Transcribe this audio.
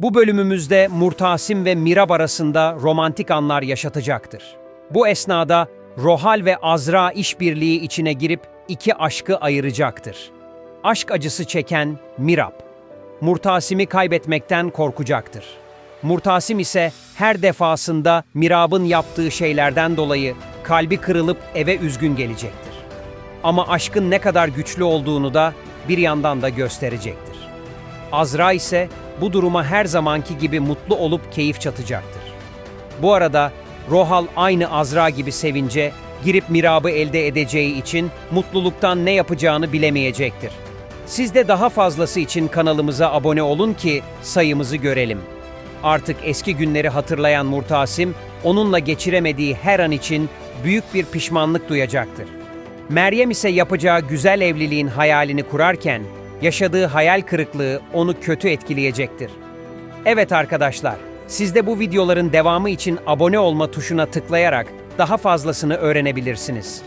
Bu bölümümüzde Murtasim ve Mirab arasında romantik anlar yaşatacaktır. Bu esnada Rohal ve Azra işbirliği içine girip iki aşkı ayıracaktır. Aşk acısı çeken Mirab, Murtasim'i kaybetmekten korkacaktır. Murtasim ise her defasında Mirab'ın yaptığı şeylerden dolayı kalbi kırılıp eve üzgün gelecektir. Ama aşkın ne kadar güçlü olduğunu da bir yandan da gösterecektir. Azra ise bu duruma her zamanki gibi mutlu olup keyif çatacaktır. Bu arada Rohal aynı Azra gibi sevince girip Mirab'ı elde edeceği için mutluluktan ne yapacağını bilemeyecektir. Siz de daha fazlası için kanalımıza abone olun ki sayımızı görelim. Artık eski günleri hatırlayan Murtasim, onunla geçiremediği her an için büyük bir pişmanlık duyacaktır. Meryem ise yapacağı güzel evliliğin hayalini kurarken, yaşadığı hayal kırıklığı onu kötü etkileyecektir. Evet arkadaşlar, siz de bu videoların devamı için abone olma tuşuna tıklayarak daha fazlasını öğrenebilirsiniz.